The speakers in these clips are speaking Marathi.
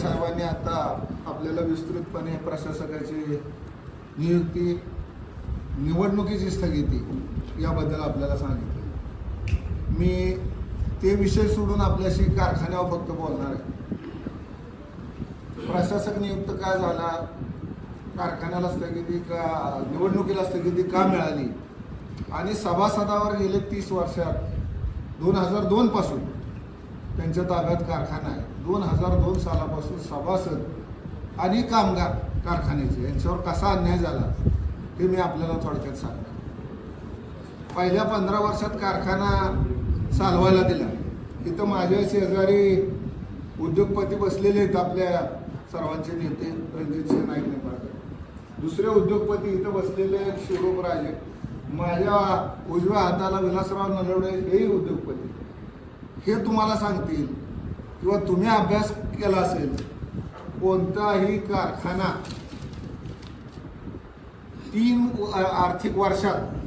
साहेबांनी आता आपल्याला विस्तृतपणे प्रशासकाची नियुक्ती निवडणुकीची स्थगिती याबद्दल आपल्याला सांगितलं. मी ते विषय सोडून आपल्याशी कारखान्यावर फक्त बोलणार आहे. प्रशासक नियुक्त का झाला कारखान्याला स्थगिती का निवडणुकीला स्थगिती का मिळाली? आणि सभासदावर गेले तीस वर्षात दोन हजार दोन पासून त्यांच्या ताब्यात कारखाना आहे. दोन हजार दोन सालापासून सभासद आणि कामगार कारखान्याचे यांच्यावर कसा अन्याय झाला हे मी आपल्याला थोडक्यात सांगणार. पहिल्या पंधरा वर्षात कारखाना चालवायला दिला. इथं माझ्या शेजारी उद्योगपती बसलेले आहेत आपल्या सर्वांचे नेते रणजितसिंह नाईक निंबाळकर. दुसरे उद्योगपती इथं बसलेले आहेत शिवरूप माझ्या उजव्या हाताला विलासराव नलवडे हेही उद्योगपती. हे तुम्हाला सांगतील किंवा तुम्ही अभ्यास केला असेल कोणताही कारखाना तीन आर्थिक वर्षात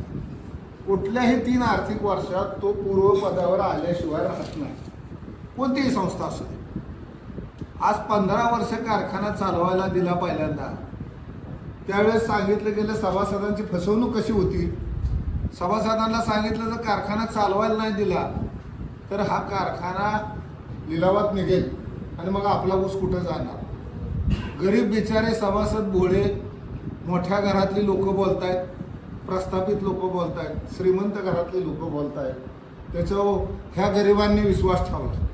कुठल्याही तीन आर्थिक वर्षात तो पूर्वपदावर आल्याशिवाय राहत नाही. कोणतीही संस्था असू दे. आज पंधरा वर्ष कारखाना चालवायला दिला पहिल्यांदा. त्यावेळेस सांगितलं गेलं सभासदांची फसवणूक कशी होती? सभासदांना सांगितलं जर कारखाना चालवायला नाही दिला तर हा कारखाना लिलावात निघेल आणि मग आपला ऊस कुठं जाणार? गरीब बिचारे सभासद भोळे मोठ्या घरातली लोक आहेत प्रस्थापित लोक बोलत आहेत श्रीमंत घरातली लोक बोलत आहेत त्याच्यावर ह्या गरिबांनी विश्वास ठेवला.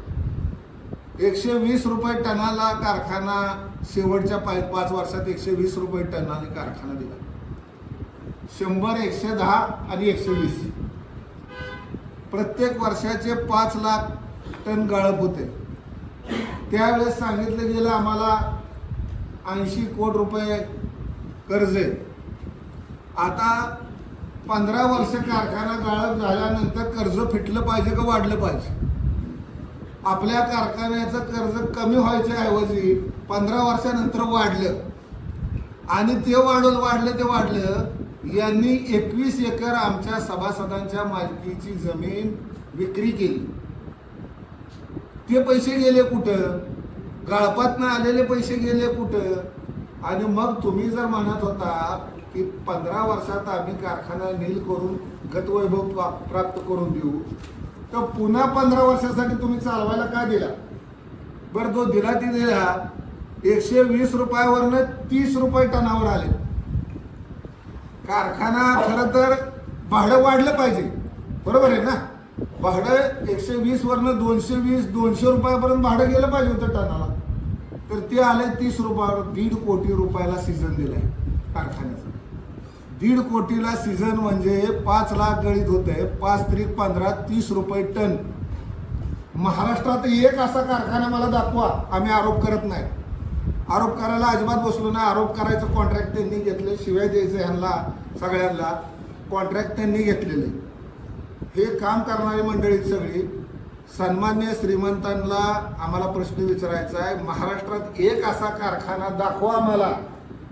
एकशे वीस रुपये टनाला कारखाना शेवटच्या पाय पाच वर्षात एकशे वीस रुपये टनाने कारखाना दिला. शंभर एकशे दहा आणि एकशे वीस. प्रत्येक वर्षाचे पाच लाख टन गाळप होते. त्यावेळेस सांगितलं गेलं आम्हाला ऐंशी कोट रुपये कर्ज आहे. आता पंधरा वर्ष कारखाना गाळप झाल्यानंतर कर्ज फिटलं पाहिजे का वाढलं पाहिजे? आपल्या कारखान्याचं कर्ज कमी व्हायच्या ऐवजी पंधरा वर्षानंतर वाढलं. आणि ते वाढून वाढलं ते वाढलं. यांनी एकवीस एकर आमच्या सभासदांच्या मालकीची जमीन विक्री केली. ते पैसे गेले कुठं? गाळपातनं आलेले पैसे गेले कुठं? आणि मग तुम्ही जर म्हणत होता की पंधरा वर्षात आम्ही कारखाना नील करून गतवैभव प्रा- प्राप्त करून देऊ तर पुन्हा पंधरा वर्षासाठी तुम्ही चालवायला का दिला? बरं जो दिला ती दिला एकशे वीस रुपयावरनं तीस रुपये टनावर आले. कारखाना खरं तर भाडं वाढलं पाहिजे. बरोबर आहे ना? भाडं एकशे वीस वरनं दोनशे वीस दोनशे रुपयापर्यंत भाडं गेलं पाहिजे होतं टनाला. तर ते आले तीस रुपयावर दीड कोटी रुपयाला सीझन दिलाय कारखान्याचं. दीड कोटीला सीझन म्हणजे पाच लाख गळीत होते पाच त्रिक पंधरा तीस रुपये टन. महाराष्ट्रात एक असा कारखाना मला दाखवा आम्ही आरोप करत नाही. आरोप करायला अजिबात बसलो नाही. आरोप करायचं कॉन्ट्रॅक्ट त्यांनी घेतलं. शिवाय द्यायचं ह्यांना सगळ्यांना. कॉन्ट्रॅक्ट त्यांनी घेतलेले हे काम करणारी मंडळी सगळी. सन्मान्य श्रीमंतांना आम्हाला प्रश्न विचारायचा आहे. महाराष्ट्रात एक असा कारखाना दाखवा आम्हाला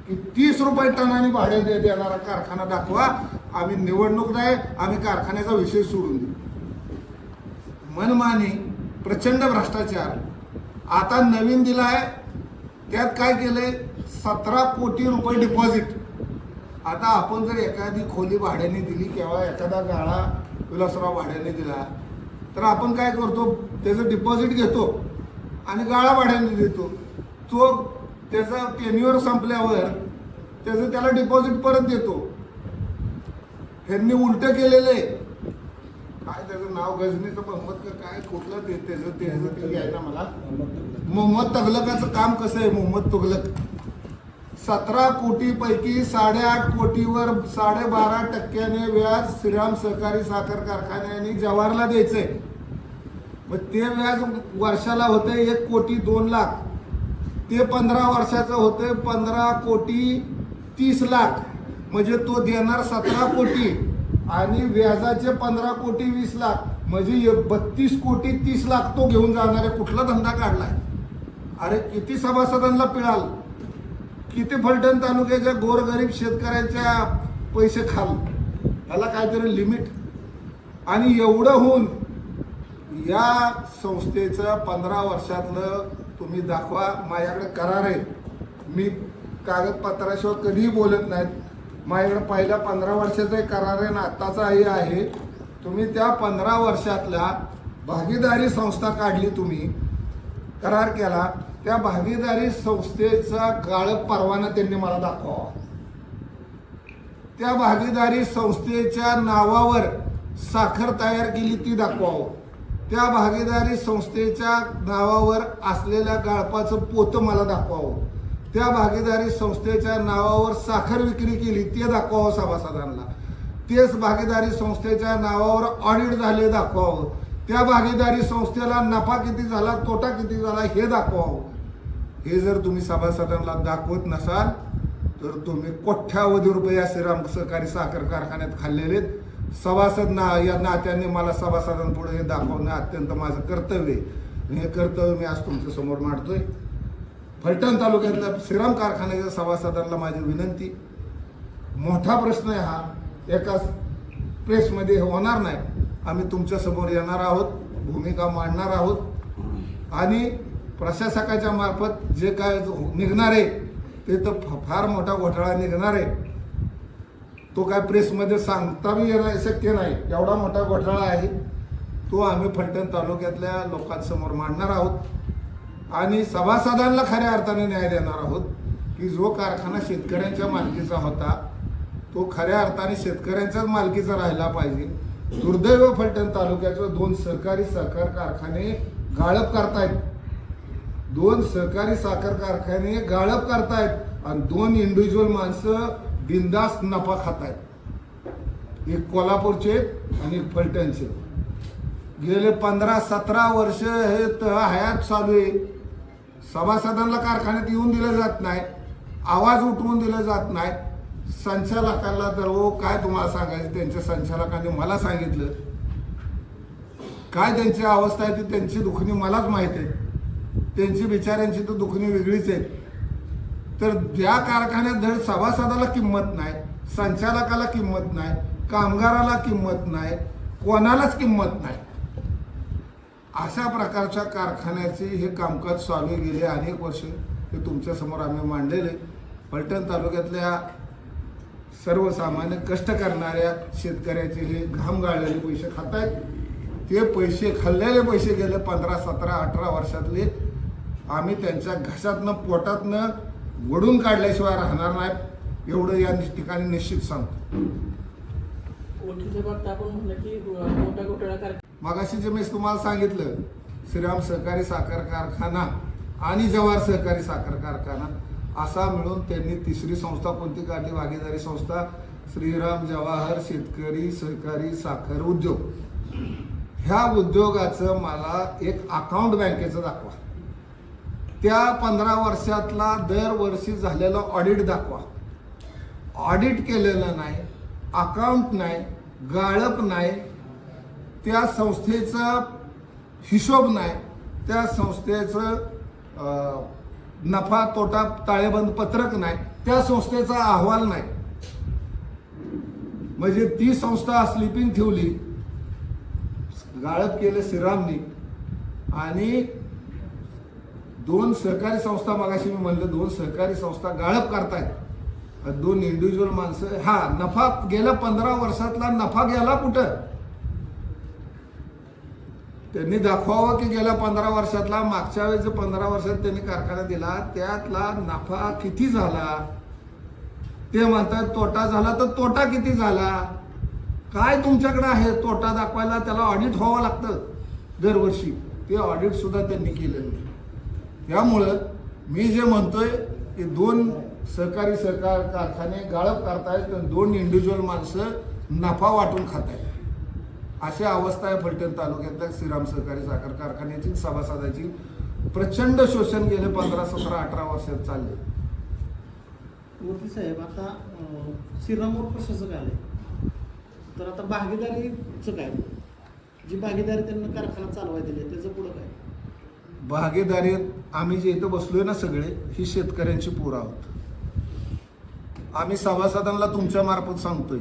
की तीस रुपये टनाने भाडे दे देणारा कारखाना दाखवा. आम्ही निवडणूक नाही आम्ही कारखान्याचा विषय सोडून देऊ. मनमानी प्रचंड भ्रष्टाचार. आता नवीन दिला आहे त्यात काय केलंय? सतरा कोटी रुपये डिपॉझिट आता आपण जर एखादी खोली भाड्याने दिली किंवा एखादा गाळा विलासराव भाड्याने दिला तर आपण काय करतो? त्याचं डिपॉझिट घेतो आणि गाळा भाड्याने देतो. तो त्याचा टेन्युअर संपल्यावर त्याचं त्याला डिपॉझिट परत देतो. ह्यांनी उलटं केलेलं आहे. काय त्याचं नाव गजनीचं मोहम्मद का काय कुठलं ते त्याचं त्याचं ते घ्यायला मला. मोहम्मद तगलकाचं काम कसं आहे मोहम्मद तुगलक? सतरा कोटी पैकी साडेआठ कोटीवर साडेबारा टक्क्याने व्याज श्रीराम सहकारी साखर कारखान्याने जवाहरला द्यायचंय. मग ते व्याज वर्षाला होते एक कोटी दोन लाख. ते पंधरा वर्षाचं होते पंधरा कोटी तीस लाख. म्हणजे तो देणार सतरा कोटी. आणि व्याजाचे पंधरा कोटी वीस लाख म्हणजे बत्तीस कोटी तीस लाख तो घेऊन जाणार आहे कुठला धंदा काढलाय? अरे किती सभासदांना पिळाल? किती फलटण तालुक्याच्या गोरगरीब शेतकऱ्यांच्या पैसे खाल? ह्याला काहीतरी लिमिट. आणि एवढं होऊन या संस्थेचं पंधरा वर्षातलं तुम्ही दाखवा माझ्याकडे करार आहे. मी कागदपत्राशिवाय कधीही बोलत नाहीत. माझ्याकडे पहिल्या पंधरा वर्षाचा एक करार आहे आत्ताचाही आहे. तुम्ही त्या पंधरा वर्षातल्या भागीदारी संस्था काढली तुम्ही करार केला. त्या भागीदारी संस्थेचा गाळप परवाना त्यांनी मला दाखवावा त्या भागीदारी संस्थेच्या नावावर साखर तयार केली ती दाखवावं त्या भागीदारी संस्थेच्या नावावर असलेल्या गाळपाचं पोतं मला दाखवावं त्या भागीदारी संस्थेच्या नावावर साखर विक्री केली ते दाखवावं हो सभासदांना. तेच भागीदारी संस्थेच्या नावावर ऑडिट झाले दाखवावं हो. त्या भागीदारी संस्थेला नफा किती झाला तोटा किती झाला हे दाखवावं हो. हे. जर तुम्ही सभासदांना दाखवत नसाल तर तुम्ही कोट्यावधी रुपये श्रीराम सहकारी साखर कारखान्यात खाल्लेले आहेत. सभासद ना या नात्याने मला सभासदांपुढे हे दाखवणं अत्यंत माझं कर्तव्य आहे. हे कर्तव्य मी आज तुमच्यासमोर मांडतोय. फलटण तालुक्यातल्या श्रीराम कारखान्याच्या सभासदांना माझी विनंती मोठा प्रश्न आहे हा. एका प्रेसमध्ये होणार नाही. आम्ही तुमच्यासमोर येणार आहोत भूमिका मांडणार आहोत. आणि प्रशासकाच्या मार्फत जे काय निघणार आहे ते तर फ- फार मोठा घोटाळा निघणार आहे. तो काय प्रेसमध्ये सांगता बी येणार शक्य नाही. एवढा मोठा घोटाळा आहे. तो आम्ही फलटण तालुक्यातल्या लोकांसमोर मांडणार आहोत. आणि सभासदांना खऱ्या अर्थाने न्याय देणार आहोत की जो कारखाना शेतकऱ्यांच्या मालकीचा होता तो खऱ्या अर्थाने शेतकऱ्यांच्याच मालकीचा राहिला पाहिजे. दुर्दैव फलटण तालुक्याचं दोन सहकारी साखर कारखाने गाळप करतायत. दोन सहकारी साखर कारखाने गाळप करतायत आणि दोन इंडिव्हिज्युअल माणसं बिंदास नफा खातायत. एक कोल्हापूरचे आणि एक फलटणचे. गेले पंधरा सतरा वर्ष हे त हयात चालू आहे. सभासदांना कारखान्यात येऊन दिलं जात नाही आवाज उठवून दिला जात नाही. संचालकाला तर हो काय तुम्हाला सांगायचं? त्यांच्या संचालकांनी मला सांगितलं. काय त्यांची अवस्था आहे ती त्यांची दुखणी मलाच माहीत आहे. त्यांची बिचाऱ्यांची तर दुखणी वेगळीच आहे. तर ज्या कारखान्यात धड सभासदाला किंमत नाही संचालकाला किंमत नाही कामगाराला किंमत नाही कोणालाच किंमत नाही. अशा प्रकारच्या कारखान्याचे हे कामकाज चालू गेले अनेक वर्ष. हे तुमच्यासमोर आम्ही मांडलेले. फलटण तालुक्यातल्या सर्वसामान्य कष्ट करणाऱ्या शेतकऱ्याचे हे घाम गाळलेले पैसे खात आहेत ते पैसे खाल्लेले पैसे गेले पंधरा सतरा अठरा वर्षातले. आम्ही त्यांच्या घशातनं पोटातनं वडून काढल्याशिवाय राहणार नाही. एवढं या ठिकाणी निश्चित सांगतो. ओळखीच्या बाबतीत आपण म्हणलं की मोठा घोटाळा कारखाना मगाशी जे मी तुम्हाला सांगितलं श्रीराम सहकारी साखर कारखाना आणि जवाहर सहकारी साखर कारखाना असा मिळून त्यांनी तिसरी संस्था कोणती? काढली भागीदारी संस्था श्रीराम जवाहर शेतकरी सहकारी साखर उद्योग. ह्या उद्योगाचं मला एक अकाउंट बँकेचं दाखवा. त्या पंधरा वर्षातला दरवर्षी झालेला ऑडिट दाखवा. ऑडिट केलेलं नाही अकाउंट नाही गाळप नाही त्या संस्थेचा हिशोब नाही त्या संस्थेचं नफा तोटा ताळेबंद पत्रक नाही त्या संस्थेचा अहवाल नाही. म्हणजे ती संस्था स्लिपिंग ठेवली गाळप केलं श्रीरामनी आणि दोन सहकारी संस्था मागाशी मी म्हणलं दोन सहकारी संस्था गाळप करतायत. दोन इंडिव्हिज्युअल माणसं हा नफा गेल्या पंधरा वर्षातला नफा गेला कुठं? त्यांनी दाखवावं की गेल्या पंधरा वर्षातला मागच्या वेळेस पंधरा वर्षात त्यांनी कारखाना दिला त्यातला नफा किती झाला? ते म्हणतात तोटा झाला तर तोटा किती झाला? काय तुमच्याकडे आहे तोटा दाखवायला? त्याला ऑडिट व्हावं लागतं दरवर्षी. ते ऑडिट सुद्धा त्यांनी केलं नाही. त्यामुळं मी जे म्हणतोय की दोन सहकारी सहकार कारखाने गाळप करतायत आणि दोन इंडिव्हिज्युअल माणसं नफा वाटून खात आहेत अशी अवस्था आहे फलटण तालुक्यातल्या श्रीराम सहकारी साखर कारखान्याची सभासदाची. प्रचंड शोषण गेले पंधरा सतरा अठरा वर्षात चालले. मूर्ती साहेब आता श्रीरामवर प्रशासक आले. तर आता भागीदारीचं काय? जी भागीदारी त्यांना कारखाना चालवाय दिली त्याचं पुढं काय? भागीदारीत आम्ही जे इथं बसलोय ना सगळे ही शेतकऱ्यांची पोरं आहोत. आम्ही सभासदांना तुमच्या मार्फत सांगतोय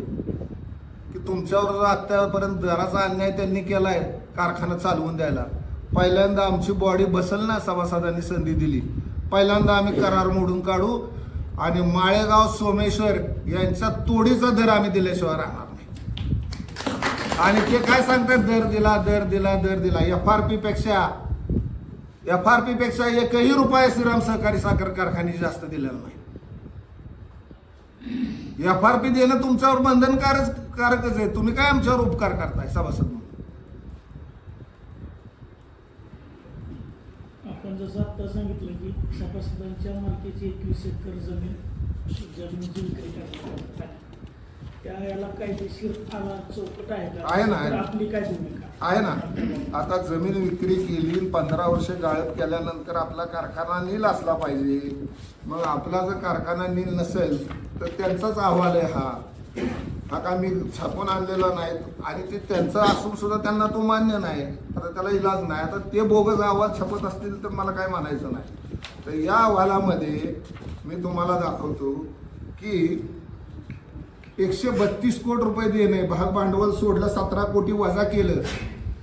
की तुमच्यावर आत्तापर्यंत आतापर्यंत दराचा अन्याय त्यांनी केलाय कारखाना चालवून द्यायला. पहिल्यांदा आमची बॉडी बसल ना सभासदांनी संधी दिली. पहिल्यांदा आम्ही करार मोडून काढू आणि माळेगाव सोमेश्वर यांच्या तोडीचा दर आम्ही दिल्याशिवाय राहणार नाही. आणि ते काय सांगतात? दर दिला दर दिला दर दिला. एफ आर पी पेक्षा एफ आर पी पेक्षा एकही रुपया श्रीराम सहकारी साखर कारखाने जास्त दिलेला नाही. एफ आर पी देणं तुमच्यावर बंधनकारक कारकच आहे. तुम्ही काय आमच्यावर उपकार करताय? सभासद म्हणून. आपण जसं आता सांगितलं की सभासदांच्या मालकीची एकवीस एकर जमीन जमिनीची विक्री करण्यात त्या याला कायदेशीर आला चौकट आहे का? आहे ना, आहे तर ना. आपली काय भूमिका? आहे ना. आता जमीन विक्री केली पंधरा वर्ष गाळप केल्यानंतर आपला कारखाना नील असला पाहिजे. मग आपला जर कारखाना नील नसेल तर त्यांचाच अहवाल आहे हा. हा का मी छापून आणलेला नाही आणि ते त्यांचं असून सुद्धा त्यांना तो मान्य नाही. आता त्याला इलाज नाही. आता ते बोगस अहवाल छापत असतील तर मला काय म्हणायचं नाही. तर या अहवालामध्ये मी तुम्हाला दाखवतो की एकशे बत्तीस कोटी रुपये देणे भाग भांडवल सोडलं सतरा कोटी वजा केलं.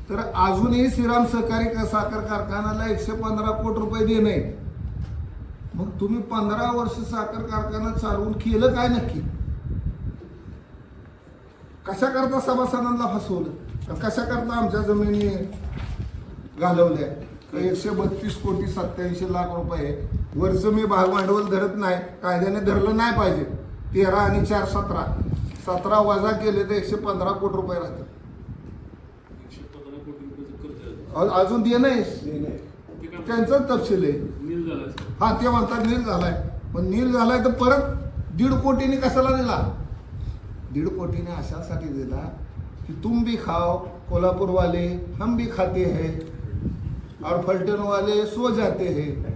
तर अजूनही श्रीराम सहकारी साखर कारखान्याला एकशे पंधरा कोटी रुपये देणे. मग तुम्ही पंधरा वर्ष साखर कारखाना चालवून केलं काय नक्की? कशा करता सभासदांना फसवलं? आणि कशा करता आमच्या जमिनी घालवल्या? एकशे बत्तीस कोटी सत्याऐंशी लाख रुपये. वरचं मी भाग भांडवल धरत नाही कायद्याने धरलं नाही पाहिजे. तेरा आणि चार सतरा. सतरा वजा केले तर एकशे पंधरा कोटी रुपये राहतात अजून दे नाही. त्यांचाच तपशील आहे. हा ते म्हणतात नील झालाय. पण नील झालाय तर परत दीड कोटीने कशाला दिला? दीड कोटीने अशासाठी दिला की तुम भी खाओ कोल्हापूरवाले हम भी खाते हैं और फलटण वाले सो जाते हैं.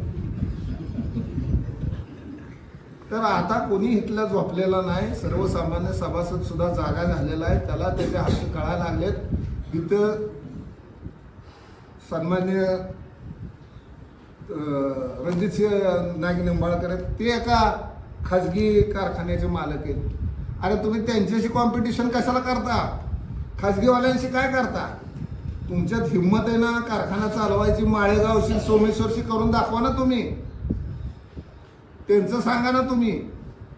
तर आता कोणी इथला झोपलेला नाही. सर्वसामान्य सभासद सुद्धा जागा झालेला आहे. त्याला त्याचे हक्क कळायला लागलेत. इथं सन्मान्य रणजित रणजितसिंह नाईक निंबाळकर आहेत. ते एका खाजगी कारखान्याचे मालक आहेत. अरे तुम्ही त्यांच्याशी कॉम्पिटिशन कशाला करता? खाजगीवाल्यांशी काय करता? तुमच्यात हिंमत आहे ना कारखाना चालवायची? माळेगावशी सोमेश्वरशी करून दाखवा ना तुम्ही. त्यांचं सांगा ना तुम्ही.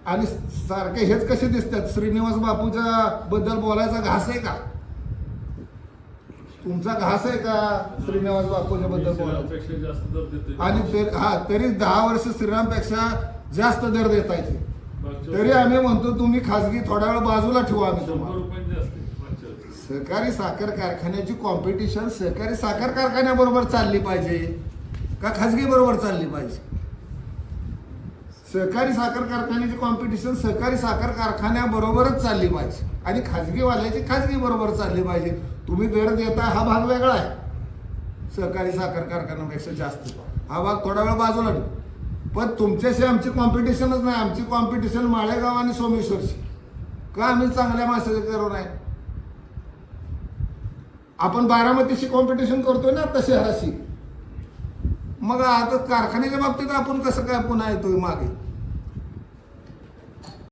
आणि सारखे हेच कसे दिसतात? श्रीनिवास बापूच्या बद्दल बोलायचा घास आहे का? तुमचा घास आहे का श्रीनिवास बापूच्या बद्दल बोलायचा. आणि हा तरी दहा वर्ष श्रीरामपेक्षा जास्त दर देतायचे मागच्या तरी आम्ही म्हणतो तुम्ही खाजगी थोडा वेळ बाजूला ठेवू आम्ही तुम्हाला. सहकारी साखर कारखान्याची कॉम्पिटिशन सहकारी साखर कारखान्याबरोबर चालली पाहिजे का खाजगी बरोबर चालली पाहिजे? सहकारी साखर कारखान्याची कॉम्पिटिशन सहकारी साखर कारखान्याबरोबरच चालली पाहिजे. आणि खाजगीवाल्याची खाजगी बरोबर चालली पाहिजे. तुम्ही दर देता हा भाग वेगळा आहे. सहकारी साखर कारखान्यापेक्षा जास्त. हा भाग थोडा वेळ बाजूला पण तुमच्याशी आमची कॉम्पिटिशनच नाही. आमची कॉम्पिटिशन माळेगाव आणि सोमेश्वरची. का आम्ही चांगल्या माणसाचे करू नाही आपण बारामतीशी कॉम्पिटिशन करतोय ना आता शहराशी. मग आता कारखान्याच्या बाबतीत आपण कसं काय पुन्हा येतोय मागे?